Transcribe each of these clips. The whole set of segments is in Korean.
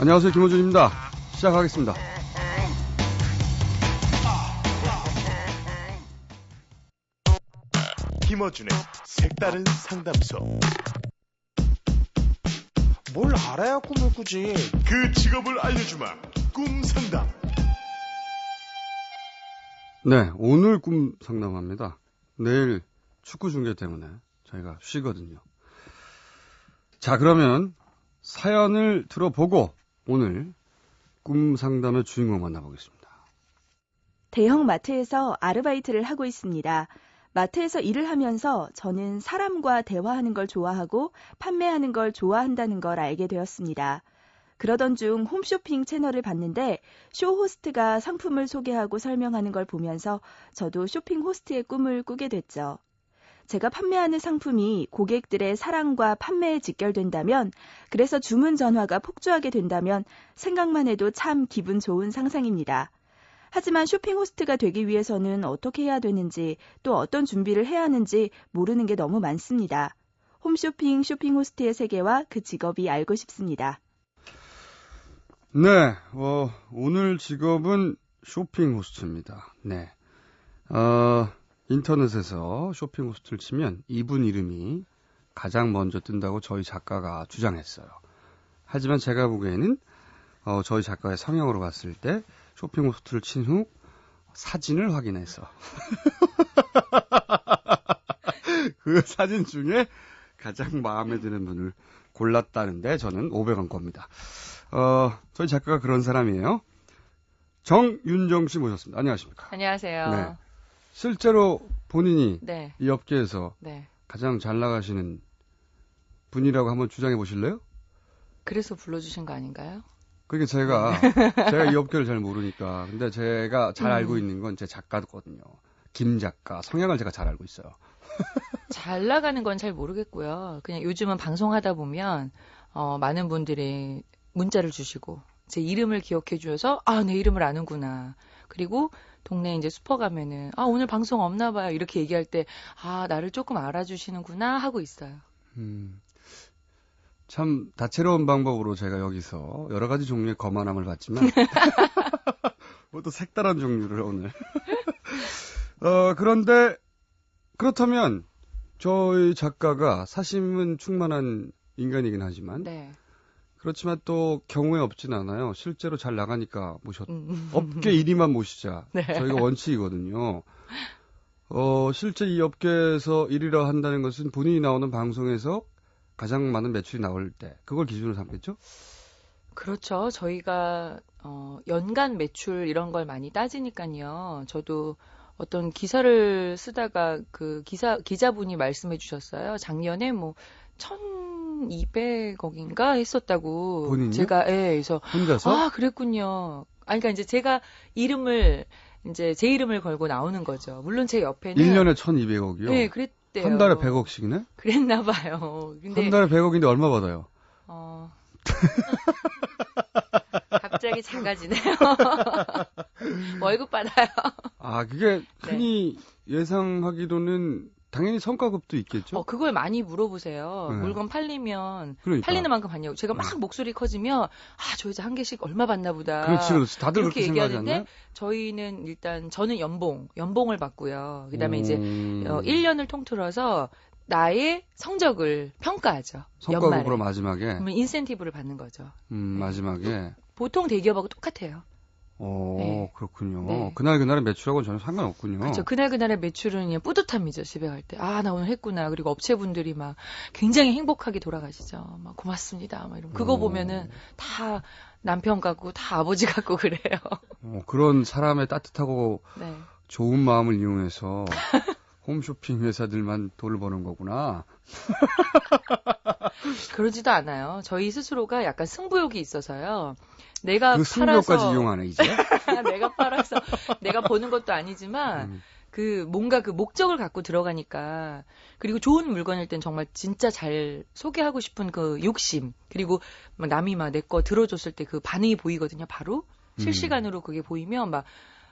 안녕하세요. 김호준입니다. 시작하겠습니다. 김어준의 색다른 상담소. 뭘 알아야 꿈을 꾸지. 그 직업을 알려주마. 꿈 상담. 네, 오늘 꿈 상담합니다. 내일 축구 중계 때문에 저희가 쉬거든요. 자, 그러면 사연을 들어보고 오늘 꿈 상담의 주인공 만나보겠습니다. 대형 마트에서 아르바이트를 하고 있습니다. 마트에서 일을 하면서 저는 사람과 대화하는 걸 좋아하고 판매하는 걸 좋아한다는 걸 알게 되었습니다. 그러던 중 홈쇼핑 채널을 봤는데 쇼 호스트가 상품을 소개하고 설명하는 걸 보면서 저도 쇼핑 호스트의 꿈을 꾸게 됐죠. 제가 판매하는 상품이 고객들의 사랑과 판매에 직결된다면, 그래서 주문 전화가 폭주하게 된다면 생각만 해도 참 기분 좋은 상상입니다. 하지만 쇼핑 호스트가 되기 위해서는 어떻게 해야 되는지 또 어떤 준비를 해야 하는지 모르는 게 너무 많습니다. 홈쇼핑 쇼핑 호스트의 세계와 그 직업이 알고 싶습니다. 네, 어, 오늘 직업은 쇼핑 호스트입니다. 네. 어, 인터넷에서 쇼핑 호스트를 치면 이분 이름이 가장 먼저 뜬다고 저희 작가가 주장했어요. 하지만 제가 보기에는 어, 저희 작가의 성향으로 봤을 때 쇼핑 호스트를 친 후 사진을 확인해서 그 사진 중에 가장 마음에 드는 분을 골랐다는데 저는 500원 겁니다. 어, 저희 작가가 그런 사람이에요. 정윤정 씨 모셨습니다. 안녕하십니까? 안녕하세요. 네. 실제로 본인이 네, 이 업계에서 네. 가장 잘 나가시는 분이라고 한번 주장해 보실래요? 그래서 불러주신 거 아닌가요? 그게 제가 제가 이 업계를 잘 모르니까 근데 제가 잘 음. 알고 있는 건 제 작가거든요. 김 작가 성향을 제가 잘 알고 있어요. 잘 나가는 건 잘 모르겠고요. 그냥 요즘은 방송하다 보면 어, 많은 분들이 문자를 주시고 제 이름을 기억해 주셔서 아, 내 이름을 아는구나. 그리고 동네 이제 슈퍼 가면은 아, 오늘 방송 없나 봐요. 이렇게 얘기할 때 아, 나를 조금 알아주시는구나 하고 있어요. 음, 참 다채로운 방법으로 제가 여기서 여러 가지 종류의 거만함을 봤지만 뭐또 색다른 종류를 오늘 어, 그런데 그렇다면 저희 작가가 사심은 충만한 인간이긴 하지만 네. 그렇지만 또 경우에 없진 않아요. 실제로 잘 나가니까 모셨 음. 업계 1위만 모시자. 네. 저희가 원칙이거든요. 어, 실제 이 업계에서 1위라 한다는 것은 본인이 나오는 방송에서 가장 많은 매출이 나올 때, 그걸 기준으로 삼겠죠? 그렇죠. 저희가 어, 연간 매출 이런 걸 많이 따지니까요. 저도 어떤 기사를 쓰다가 그 기사 기자분이 말씀해 주셨어요. 작년에 뭐 1,200억인가 했었다고. 본인이요? 제가 예, 그래서 혼자서? 아, 그랬군요. 아니 그러니까 이제 제가 이름을 이제 제 이름을 걸고 나오는 거죠. 물론 제 옆에는 1년에 1200억이요? 네, 그랬대요. 한 달에 100억씩이네? 그랬나 봐요. 근데 한 달에 100억인데 얼마 받아요? 어. 갑자기 작아지네요. 월급 받아요. 아, 그게 흔히 예상하기로는 당연히 성과급도 있겠죠? 어, 그걸 많이 물어보세요. 네. 물건 팔리면 그러니까. 팔리는 만큼 받냐고. 제가 막 네. 목소리 커지면 아, 저 여자 한 개씩 얼마 받나 보다. 그렇지, 그렇지. 다들 그렇게 얘기하는데? 저희는 일단 저는 연봉, 연봉을 받고요. 그다음에 이제 음, 어, 1년을 통틀어서 나의 성적을 평가하죠. 성과급으로 연말에. 마지막에, 그러면 인센티브를 받는 거죠. 음, 마지막에. 보통 대기업하고 똑같아요. 어, 네. 그렇군요. 네. 그날 그날의 매출하고는 전혀 상관없군요. 그렇죠. 그날 그날의 매출은 그냥 뿌듯함이죠. 집에 갈 때. 아, 나 오늘 했구나. 그리고 업체분들이 막 굉장히 행복하게 돌아가시죠. 막 고맙습니다. 막 이러면 그거 어. 보면은 다 남편 같고 다 아버지 같고 그래요. 어, 그런 사람의 따뜻하고 네. 좋은 마음을 이용해서 홈쇼핑 회사들만 돈을 버는 거구나. 그러지도 않아요. 저희 스스로가 약간 승부욕이 있어서요. 내가 그 승부욕까지 이용하네, 이제. 내가 팔아서 내가 버는 것도 아니지만 음, 그 뭔가 그 목적을 갖고 들어가니까 그리고 좋은 물건일 땐 정말 진짜 잘 소개하고 싶은 그 욕심 그리고 막 남이 막 내 거 들어줬을 때 그 반응이 보이거든요 바로 음. 실시간으로 그게 보이면 막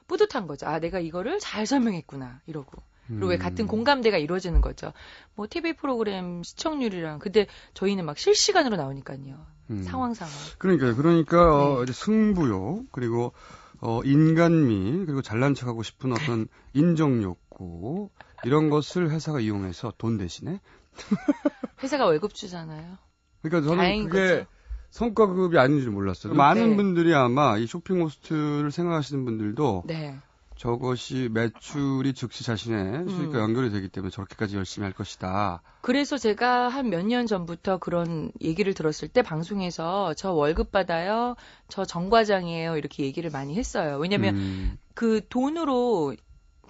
뿌듯한 거죠 아 내가 이거를 잘 설명했구나 이러고 그리고 왜 음. 같은 공감대가 이루어지는 거죠. 뭐 TV 프로그램 시청률이랑 근데 저희는 막 실시간으로 나오니까요. 음. 상황 상황. 그러니까요. 그러니까 어, 네. 승부욕 그리고 어, 인간미 그리고 잘난 척하고 싶은 어떤 인정 욕구 이런 것을 회사가 이용해서 돈 대신에 회사가 월급 주잖아요. 그러니까 저는 그게 거죠. 성과급이 아닌 줄 몰랐어요. 음, 많은 네. 분들이 아마 이 쇼핑 호스트를 생각하시는 분들도 네. 저것이 매출이 즉시 자신의 수익과 음. 연결이 되기 때문에 저렇게까지 열심히 할 것이다. 그래서 제가 한 몇 년 전부터 그런 얘기를 들었을 때 방송에서 저 월급 받아요. 저 정과장이에요. 이렇게 얘기를 많이 했어요. 왜냐면 음, 그 돈으로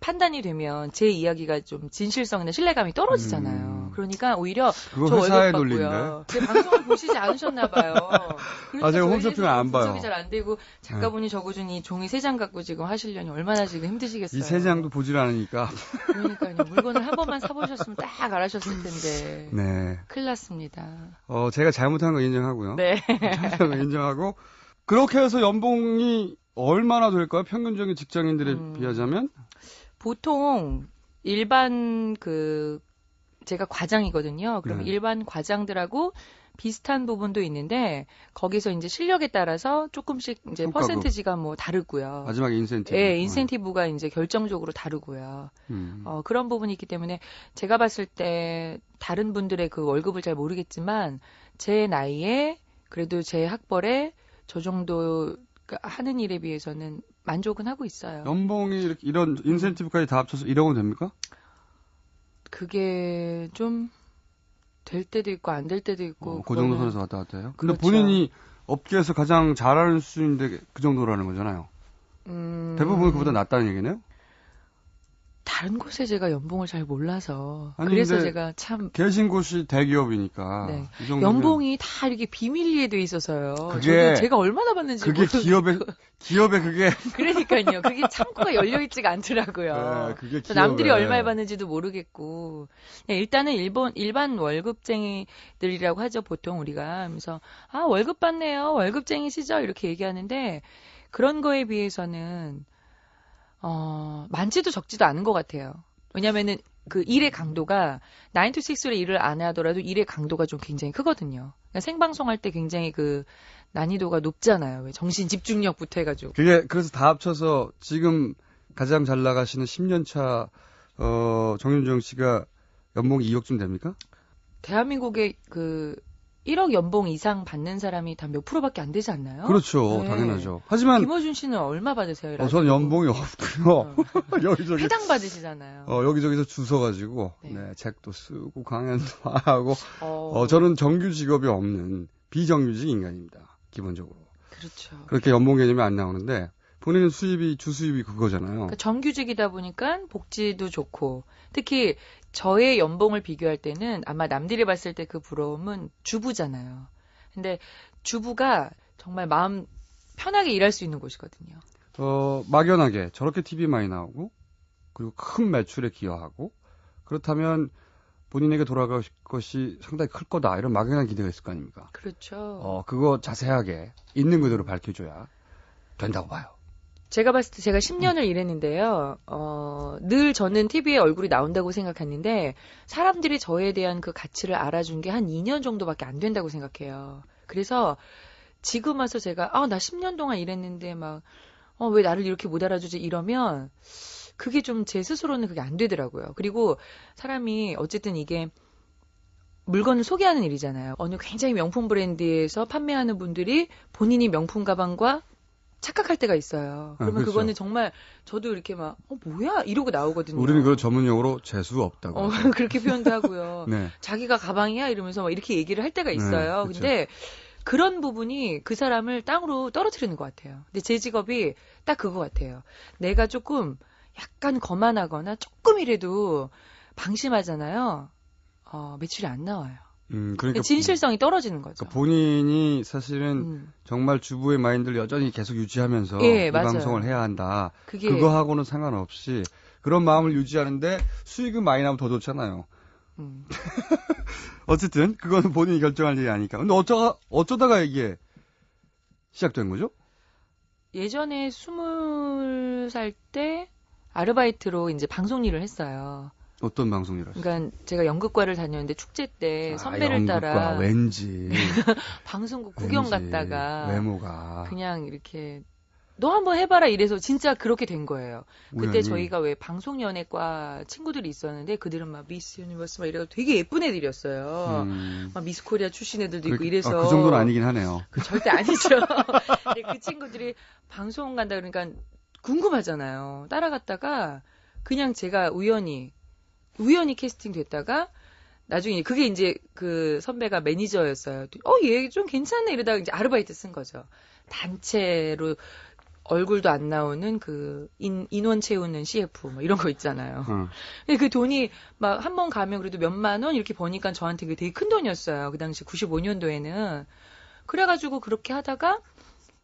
판단이 되면 제 이야기가 좀 진실성이나 신뢰감이 떨어지잖아요. 음. 그러니까 오히려 저 회사의 논리인데. 제 방송을 보시지 않으셨나 봐요. 그러니까 아, 제가 홈쇼핑을 안 봐요. 네. 분석이 잘 안 되고 작가분이 적어준 이 종이 세 장 갖고 지금 하시려니 얼마나 지금 힘드시겠어요. 이 세 장도 보질 않으니까. 그러니까요. 물건을 한 번만 사보셨으면 딱 알아셨을 텐데. 네. 큰일 났습니다. 어, 제가 잘못한 거 인정하고요. 네. 잘못한 거 인정하고. 그렇게 해서 연봉이 얼마나 될까요? 평균적인 직장인들에 음. 비하자면? 보통 일반 그 제가 과장이거든요. 그러면 네. 일반 과장들하고 비슷한 부분도 있는데 거기서 이제 실력에 따라서 조금씩 이제 성과급. 퍼센티지가 뭐 다르고요. 마지막에 인센티브. 예, 인센티브가 이제 결정적으로 다르고요. 음. 어, 그런 부분이 있기 때문에 제가 봤을 때 다른 분들의 그 월급을 잘 모르겠지만 제 나이에 그래도 제 학벌에 저 정도 그 하는 일에 비해서는 만족은 하고 있어요. 연봉이 이렇게 이런 인센티브까지 다 합쳐서 1억 원 됩니까? 그게 좀 될 때도 있고 안 될 때도 있고 어, 그 정도 선에서 왔다 갔다 해요? 근데 그렇죠. 본인이 업계에서 가장 잘하는 수준인데 그 정도라는 거잖아요. 음, 대부분 그보다 낫다는 얘기네요? 다른 곳에 제가 연봉을 잘 몰라서 아니, 그래서 제가 참 계신 곳이 대기업이니까. 네. 연봉이 다 이렇게 비밀리에 돼 있어서요. 그게- 제가 얼마나 받는지 그게 모르고 기업의, 기업의 그게. 그러니까요. 그게 창구가 열려 있지가 않더라고요. 네, 그게 그래서 남들이 얼마에 받는지도 모르겠고 네, 일단은 일본 일반 월급쟁이들이라고 하죠 보통 우리가 그래서 아 월급 받네요 월급쟁이시죠 이렇게 얘기하는데 그런 거에 비해서는 어 많지도 적지도 않은 것 같아요. 왜냐면은 그 일의 강도가 9 to 6로 일을 안 하더라도 일의 강도가 좀 굉장히 크거든요. 그러니까 생방송할 때 굉장히 그 난이도가 높잖아요. 왜 정신 집중력부터 해가지고. 그게, 그래서 다 합쳐서 지금 가장 잘 나가시는 10년 차, 어, 정윤정 씨가 연봉이 2억쯤 됩니까? 대한민국에 그 1억 연봉 이상 받는 사람이 다몇 프로밖에 안 되지 않나요? 그렇죠. 네. 당연하죠. 하지만, 김호준 씨는 얼마 받으세요? 어, 저는 연봉이 없고요. 어. 여기저기, 해당 받으시잖아요. 어, 여기저기서 주워 가지고, 네. 네, 책도 쓰고, 강연도 하고, 어, 어, 저는 정규 직업이 없는 비정규직 인간입니다. 기본적으로. 그렇죠. 그렇게 연봉 개념이 안 나오는데, 본인은 수입이, 주수입이 그거잖아요. 그러니까 정규직이다 보니까 복지도 좋고 특히 저의 연봉을 비교할 때는 아마 남들이 봤을 때 그 부러움은 주부잖아요. 근데 주부가 정말 마음 편하게 일할 수 있는 곳이거든요. 어, 막연하게 저렇게 TV 많이 나오고, 그리고 큰 매출에 기여하고, 그렇다면 본인에게 돌아갈 것이 상당히 클 거다. 이런 막연한 기대가 있을 거 아닙니까? 그렇죠. 어, 그거 자세하게 있는 그대로 밝혀줘야 된다고 봐요. 제가 봤을 때 제가 10년을 일했는데요. 어, 늘 저는 TV에 얼굴이 나온다고 생각했는데 사람들이 저에 대한 그 가치를 알아준 게 한 2년 정도밖에 안 된다고 생각해요. 그래서 지금 와서 제가 아, 나 10년 동안 일했는데 막 어, 왜 나를 이렇게 못 알아주지 이러면 그게 좀 제 스스로는 그게 안 되더라고요. 그리고 사람이 어쨌든 이게 물건을 소개하는 일이잖아요. 어느 굉장히 명품 브랜드에서 판매하는 분들이 본인이 명품 가방과 착각할 때가 있어요. 아, 그러면 그렇죠. 그거는 정말 저도 이렇게 막, 어, 뭐야? 이러고 나오거든요. 우리는 그걸 전문용어로 재수 없다고. 어. 그렇게 표현도 하고요. 네. 자기가 가방이야? 이러면서 막 이렇게 얘기를 할 때가 네, 있어요. 그쵸. 근데 그런 부분이 그 사람을 땅으로 떨어뜨리는 것 같아요. 근데 제 직업이 딱 그거 같아요. 내가 조금 약간 거만하거나 조금이라도 방심하잖아요. 어, 매출이 안 나와요. 음, 그러니까 진실성이 떨어지는 거죠. 그러니까 본인이 사실은 음, 정말 주부의 마인드를 여전히 계속 유지하면서 예, 이 맞아요. 방송을 해야 한다. 그게 그거하고는 상관없이 그런 마음을 유지하는데 수익은 많이 나면 더 좋잖아요. 음, 어쨌든 그거는 본인이 결정할 일이 아니까. 근데 어쩌다 어쩌다가 이게 시작된 거죠? 예전에 스물 살 때 아르바이트로 이제 방송 일을 했어요. 어떤 방송 일하셨어요? 그러니까 제가 연극과를 다녔는데 축제 때 선배를 아, 따라 왠지 방송국 구경 왠지 갔다가 외모가 그냥 이렇게 너 한번 해봐라 이래서 진짜 그렇게 된 거예요. 그때 우연히. 저희가 왜 방송연예과 친구들이 있었는데 그들은 막 미스 유니버스 막 이래서 되게 예쁜 애들이었어요. 음. 막 미스 코리아 출신 애들도 있고 그, 이래서 아, 그 정도는 아니긴 하네요. 그 절대 아니죠. 근데 그 친구들이 방송 간다 그러니까 궁금하잖아요. 따라갔다가 그냥 제가 우연히 우연히 캐스팅 됐다가 나중에 그게 이제 그 선배가 매니저였어요. 어, 얘 좀 괜찮네 이러다가 이제 아르바이트 쓴 거죠. 단체로 얼굴도 안 나오는 그 인, 인원 채우는 CF 뭐 이런 거 있잖아요. 어. 근데 그 돈이 막 한 번 가면 그래도 몇만 원 이렇게 버니까 저한테 그게 되게 큰 돈이었어요. 그 당시 95년도에는. 그래가지고 그렇게 하다가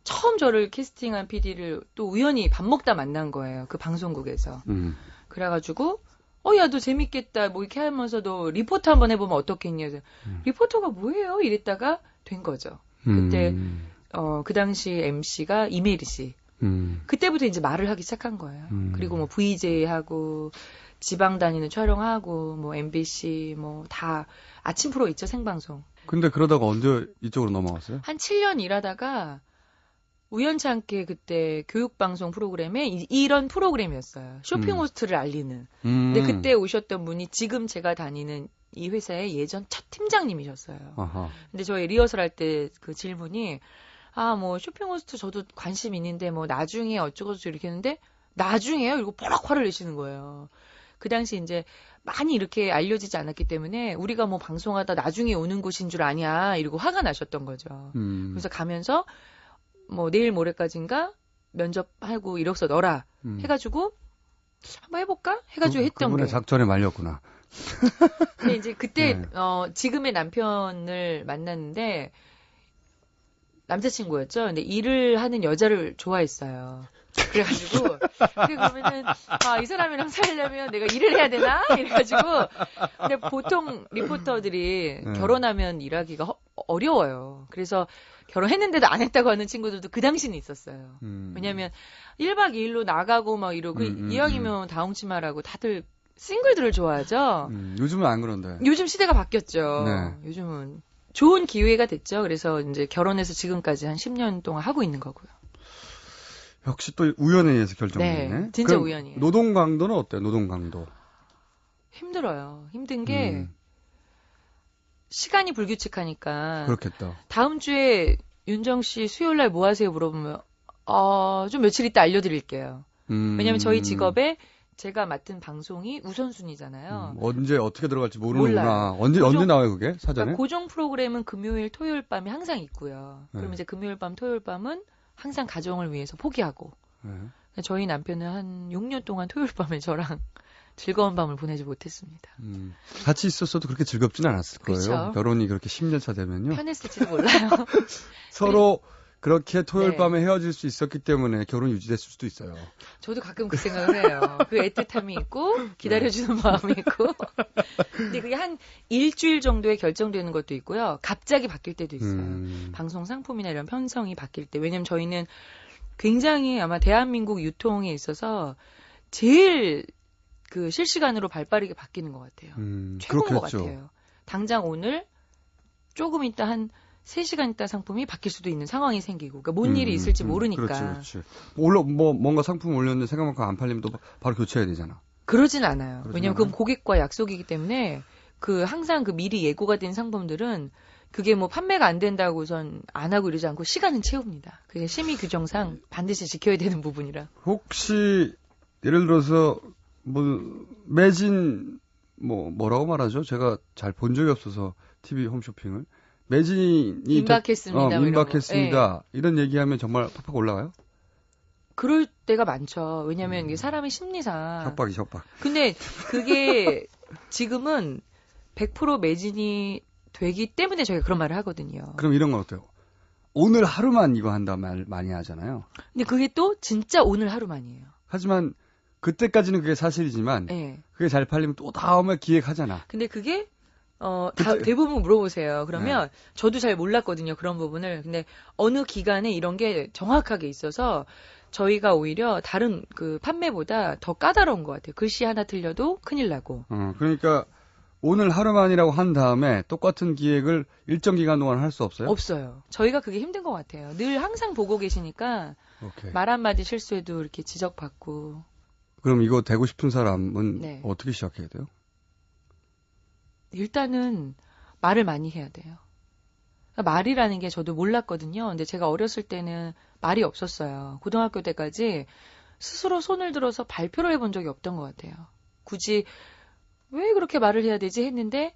처음 저를 캐스팅한 PD를 또 우연히 밥 먹다 만난 거예요. 그 방송국에서. 음. 그래가지고 어, 야, 너 재밌겠다. 뭐 이렇게 하면서도 리포터 한번 해보면 어떻겠냐. 음. 리포터가 뭐예요? 이랬다가 된 거죠. 그때 음. 어, 그 당시 MC가 이메리 씨. 음. 그때부터 이제 말을 하기 시작한 거예요. 음. 그리고 뭐 VJ 하고 지방 다니는 촬영하고 뭐 MBC 뭐 다 아침 프로 있죠 생방송. 근데 그러다가 언제 이쪽으로 넘어갔어요? 한 7년 일하다가 우연치 않게 그때 교육방송 프로그램에 이, 런 프로그램이었어요. 쇼핑 음. 호스트를 알리는. 음. 근데 그때 오셨던 분이 지금 제가 다니는 이 회사의 예전 첫 팀장님이셨어요. 아하. 근데 저희 리허설 할 때 그 질문이 아 뭐 쇼핑 호스트 저도 관심 있는데 뭐 나중에 어쩌고저쩌고 이렇게 했는데 나중에요? 이러고 뽀락 화를 내시는 거예요. 그 당시 이제 많이 이렇게 알려지지 않았기 때문에 우리가 뭐 방송하다 나중에 오는 곳인 줄 아냐 이러고 화가 나셨던 거죠. 음. 그래서 가면서 뭐 내일 모레까지인가 면접하고 이력서 넣어라 음. 해가지고 한번 해볼까 해가지고 그- 했던 그분의 게 작전에 말렸구나. 근데 이제 그때 네. 어 지금의 남편을 만났는데 남자친구였죠. 근데 일을 하는 여자를 좋아했어요. 그래가지고 그래 그러면은 아 이 사람이랑 살려면 내가 일을 해야 되나 이래가지고 근데 보통 리포터들이 네. 결혼하면 일하기가 허- 어려워요. 그래서 결혼했는데도 안 했다고 하는 친구들도 그 당시는 있었어요. 음. 왜냐면 1박 2일로 나가고 막 이러고 음, 음, 이왕이면 다홍치마라고 다들 싱글들을 좋아하죠. 음, 요즘은 안 그런데. 요즘 시대가 바뀌었죠. 네. 요즘은 좋은 기회가 됐죠. 그래서 이제 결혼해서 지금까지 한 10년 동안 하고 있는 거고요. 역시 또 우연에 의해서 결정됐네. 네, 진짜 그럼 우연이에요. 노동 강도는 어때요? 노동 강도. 힘들어요. 힘든 게 음, 시간이 불규칙하니까 그렇겠다. 다음 주에 윤정 씨 수요일 날 뭐 하세요 물어보면 어, 좀 며칠 있다 알려드릴게요. 음, 왜냐면 저희 직업에 제가 맡은 방송이 우선순위잖아요. 음, 언제 어떻게 들어갈지 모르는구나. 몰라요. 언제 고정- 언제 나와요 그게 사전에? 그러니까 고정 프로그램은 금요일, 토요일 밤에 항상 있고요. 그럼 네. 이제 금요일 밤, 토요일 밤은 항상 가정을 위해서 포기하고 네. 저희 남편은 한 6년 동안 토요일 밤에 저랑 즐거운 밤을 보내지 못했습니다. 음, 같이 있었어도 그렇게 즐겁진 않았을 거예요. 그렇죠. 결혼이 그렇게 10년 차 되면요. 편했을지도 몰라요. 서로 그 렇게 토요일 네. 밤에 헤어질 수 있었기 때문에 결혼이 유지됐을 수도 있어요. 저도 가끔 그 생각을 해요. 그 애틋함이 있고 기다려주는 마음이 있고. 근데 그게 한 일주일 정도에 결정되는 것도 있고요. 갑자기 바뀔 때도 있어요. 음, 방송 상품이나 이런 편성이 바뀔 때. 왜냐면 저희는 굉장히 아마 대한민국 유통에 있어서 제일 그 실시간으로 발빠르게 바뀌는 것 같아요. 음, 최고인 것 그렇겠죠. 같아요. 당장 오늘 조금 있다 한 3시간 있다 상품이 바뀔 수도 있는 상황이 생기고 그러니까 뭔 음, 일이 있을지 음, 모르니까 그렇지, 그렇지. 올라 뭐 뭔가 상품 올렸는데 생각만큼 안 팔리면 또 바로 교체해야 되잖아. 그러진 않아요. 그러진 왜냐면? 그건 고객과 약속이기 때문에 그 항상 그 미리 예고가 된 상품들은 그게 뭐 판매가 안 된다고선 안 하고 이러지 않고 시간은 채웁니다. 그게 심의 규정상 반드시 지켜야 되는 부분이라. 혹시 예를 들어서 뭐 매진 뭐 뭐라고 말하죠? 제가 잘 본 적이 없어서 TV 홈쇼핑을 매진이 임박했습니다. 어, 뭐 이런 거. 임박했습니다. 이런 얘기하면 정말 팍팍 올라가요? 그럴 때가 많죠. 왜냐면 음. 이게 사람의 심리상. 협박이 협박. 근데 그게 지금은 100% 매진이 되기 때문에 저희가 그런 말을 하거든요. 그럼 이런 건 어때요? 오늘 하루만 이거 한다 말 많이 하잖아요. 근데 그게 또 진짜 오늘 하루만이에요. 하지만 그때까지는 그게 사실이지만 예. 그게 잘 팔리면 또 다음에 기획하잖아. 근데 그게 어, 다- 네. 대부분 물어보세요. 그러면 저도 잘 몰랐거든요. 그런 부분을. 근데 어느 기간에 이런 게 정확하게 있어서 저희가 오히려 다른 그 판매보다 더 까다로운 것 같아요. 글씨 하나 틀려도 큰일 나고. 어, 그러니까 오늘 하루만이라고 한 다음에 똑같은 기획을 일정 기간 동안 할 수 없어요? 없어요. 저희가 그게 힘든 것 같아요. 늘 항상 보고 계시니까 오케이. 말 한마디 실수해도 이렇게 지적받고. 그럼 이거 되고 싶은 사람은 네. 어떻게 시작해야 돼요? 일단은 말을 많이 해야 돼요. 그러니까 말이라는 게 저도 몰랐거든요. 근데 제가 어렸을 때는 말이 없었어요. 고등학교 때까지 스스로 손을 들어서 발표를 해본 적이 없던 것 같아요. 굳이 왜 그렇게 말을 해야 되지 했는데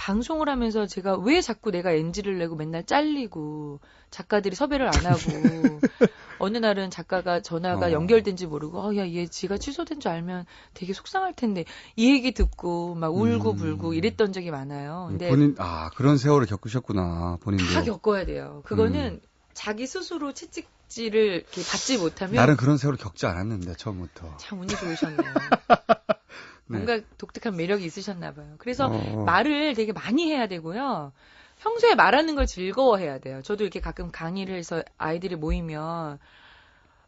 방송을 하면서 제가 왜 자꾸 내가 NG를 내고 맨날 잘리고 작가들이 섭외를 안 하고 어느 날은 작가가 전화가 어. 연결된지 모르고 어, 야, 얘 지가 취소된 줄 알면 되게 속상할 텐데 이 얘기 듣고 막 울고 음. 불고 이랬던 적이 많아요. 근데 본인 아 그런 세월을 겪으셨구나 본인도. 다 겪어야 돼요. 그거는 음. 자기 스스로 채찍질을 받지 못하면 나는 그런 세월을 겪지 않았는데 처음부터. 참 운이 좋으셨네요. 네. 뭔가 독특한 매력이 있으셨나 봐요. 그래서 어, 말을 되게 많이 해야 되고요. 평소에 말하는 걸 즐거워해야 돼요. 저도 이렇게 가끔 강의를 해서 아이들이 모이면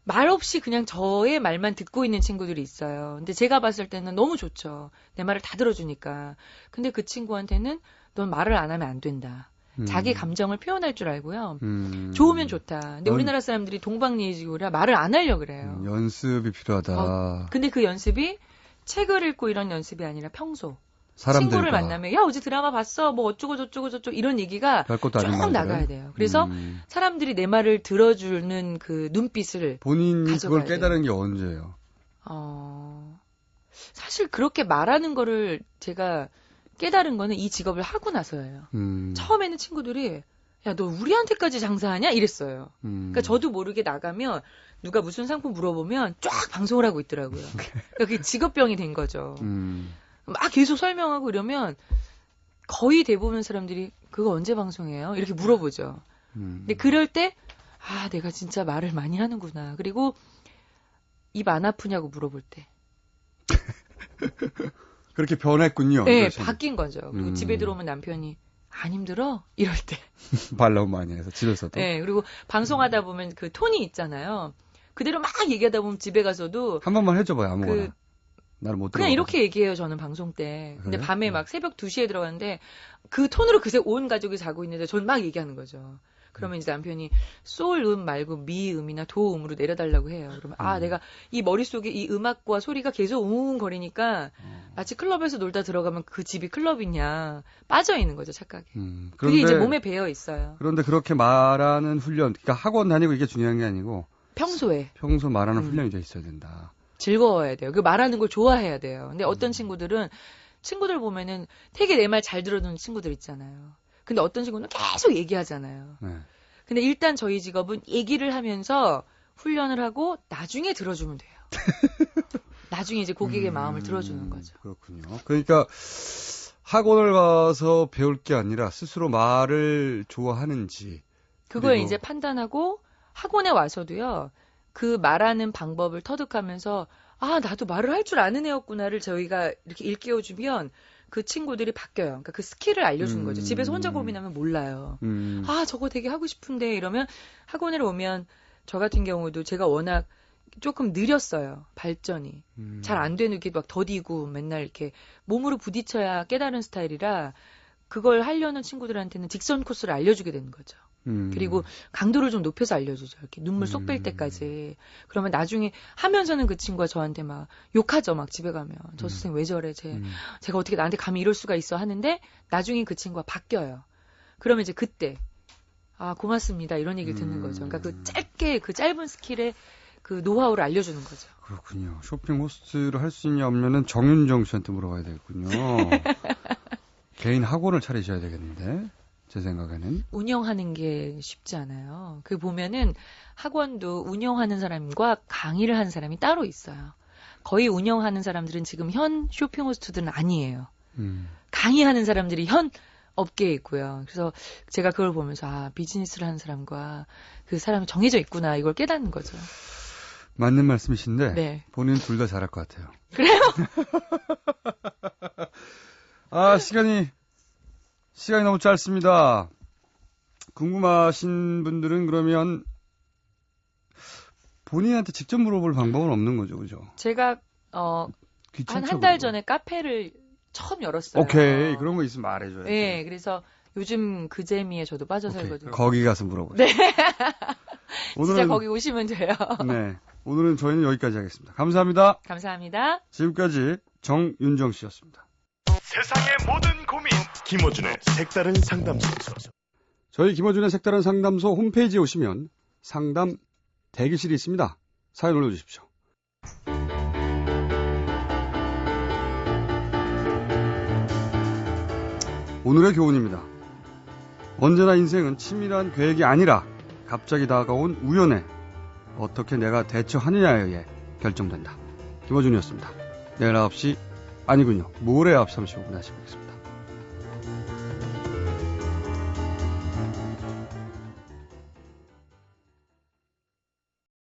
말 없이 그냥 저의 말만 듣고 있는 친구들이 있어요. 근데 제가 봤을 때는 너무 좋죠. 내 말을 다 들어주니까. 근데 그 친구한테는 넌 말을 안 하면 안 된다. 음. 자기 감정을 표현할 줄 알고요. 음. 좋으면 좋다. 근데 넌- 우리나라 사람들이 동방예의지고라 말을 안 하려 그래요. 음, 연습이 필요하다. 어, 근데 그 연습이 책을 읽고 이런 연습이 아니라 평소 친구를 만나면 야 어제 드라마 봤어 뭐 어쩌고 저쩌고 저쩌고 이런 얘기가 쭉. 나가야 돼요. 그래서 음. 사람들이 내 말을 들어주는 그 눈빛을 본인이 그걸 깨달은 게 언제예요? 어 사실 그렇게 말하는 거를 제가 깨달은 거는 이 직업을 하고 나서예요. 음. 처음에는 친구들이 야 너 우리한테까지 장사하냐 이랬어요. 음. 그러니까 저도 모르게 나가면 누가 무슨 상품 물어보면 쫙 방송을 하고 있더라고요. 그러니까 그게 직업병이 된 거죠. 음. 막 계속 설명하고 이러면 거의 대부분 사람들이 그거 언제 방송해요? 이렇게 물어보죠. 음. 근데 그럴 때, 아, 내가 진짜 말을 많이 하는구나. 그리고 입 안 아프냐고 물어볼 때. 그렇게 변했군요. 네, 이것이. 바뀐 거죠. 그리고 음. 집에 들어오면 남편이 안 힘들어? 이럴 때. 말 너무 많이 해서 집에서도. 네, 그리고 방송하다 보면 그 톤이 있잖아요. 그대로 막 얘기하다 보면 집에 가서도 한 번만 해줘봐요 아무거나. 그 나를 못 그냥. 이렇게 얘기해요, 저는 방송 때. 근데 그래요? 밤에 네. 막 새벽 2시에 들어갔는데 그 톤으로 그새 온 가족이 자고 있는데 저는 막 얘기하는 거죠. 그러면 이제 남편이 솔음 말고 미음이나 도음으로 내려달라고 해요. 그러면 아, 음. 내가 이 머릿속에 이 음악과 소리가 계속 웅웅거리니까 어. 마치 클럽에서 놀다 들어가면 그 집이 클럽이냐 빠져 있는 거죠, 착각에. 음, 그게 이제 그런데- 몸에 배어 있어요. 그런데 그렇게 말하는 훈련, 그러니까 학원 다니고 이게 중요한 게 아니고 평소에 평소 말하는 음. 훈련이 돼 있어야 된다. 즐거워야 돼요. 그 말하는 걸 좋아해야 돼요. 근데 어떤 음. 친구들은 친구들 보면은 되게 내 말 잘 들어주는 친구들 있잖아요. 근데 어떤 친구는 계속 얘기하잖아요. 네. 근데 일단 저희 직업은 얘기를 하면서 훈련을 하고 나중에 들어주면 돼요. 나중에 이제 고객의 음, 마음을 들어주는 거죠. 그렇군요. 그러니까 학원을 가서 배울 게 아니라 스스로 말을 좋아하는지. 그걸 이제 판단하고 학원에 와서도요. 그 말하는 방법을 터득하면서 아 나도 말을 할 줄 아는 애였구나를 저희가 이렇게 일깨워 주면 그 친구들이 바뀌어요. 그러니까 그 스킬을 알려주는 거죠. 음. 집에서 혼자 고민하면 몰라요. 음, 아 저거 되게 하고 싶은데 이러면 학원에 오면 저 같은 경우도 제가 워낙 조금 느렸어요. 발전이. 음. 잘안 되는 게 막 더디고 맨날 이렇게 몸으로 부딪혀야 깨달은 스타일이라 그걸 하려는 친구들한테는 직선 코스를 알려주게 되는 거죠. 음. 그리고 강도를 좀 높여서 알려주죠. 이렇게 눈물 쏙뺄 음. 때까지. 그러면 나중에 하면서는 그 친구가 저한테 막 욕하죠. 막 집에 가면. 저 음. 선생님 왜 저래? 제, 음. 제가 어떻게 나한테 감히 이럴 수가 있어 하는데 나중에 그 친구가 바뀌어요. 그러면 이제 그때 아 고맙습니다 이런 얘기를 듣는 거죠. 그러니까 그 음. 짧게 그 짧은 스킬의 그 노하우를 알려주는 거죠. 그렇군요. 쇼핑 호스트를 할 수 있냐 없냐는 정윤정 씨한테 물어봐야 되겠군요. 개인 학원을 차리셔야 되겠는데 제 생각에는 운영하는 게 쉽지 않아요. 그 보면은 학원도 운영하는 사람과 강의를 하는 사람이 따로 있어요. 거의 운영하는 사람들은 지금 현 쇼핑 호스트들은 아니에요. 음. 강의하는 사람들이 현 업계에 있고요. 그래서 제가 그걸 보면서 아 비즈니스를 하는 사람과 그 사람이 정해져 있구나 이걸 깨닫는 거죠. 맞는 말씀이신데 네. 본인 둘 다 잘할 것 같아요. 그래요? 아 시간이 시간이 너무 짧습니다. 궁금하신 분들은 그러면 본인한테 직접 물어볼 방법은 없는 거죠, 그죠? 제가 어. 한 한 달. 전에 카페를 처음 열었어요. 오케이 그런 거 있으면 말해줘야지. 네, 그래서 요즘 그 재미에 저도 빠져 오케이. 살거든요. 거기 가서 물어보세요. 네. 진짜 거기 오시면 돼요. 네. 오늘은 저희는 여기까지 하겠습니다. 감사합니다. 감사합니다. 지금까지 정윤정 씨였습니다. 세상의 모든 고민 김어준의 색다른 상담소 저희 김어준의 색다른 상담소 홈페이지에 오시면 상담 대기실이 있습니다. 사연 올려주십시오. 오늘의 교훈입니다. 언제나 인생은 치밀한 계획이 아니라 갑자기 다가온 우연에 어떻게 내가 대처하느냐에 의해 결정된다. 김어준이었습니다. 내일 9시 아니군요. 모레 9시 35분 하시고 있습니다.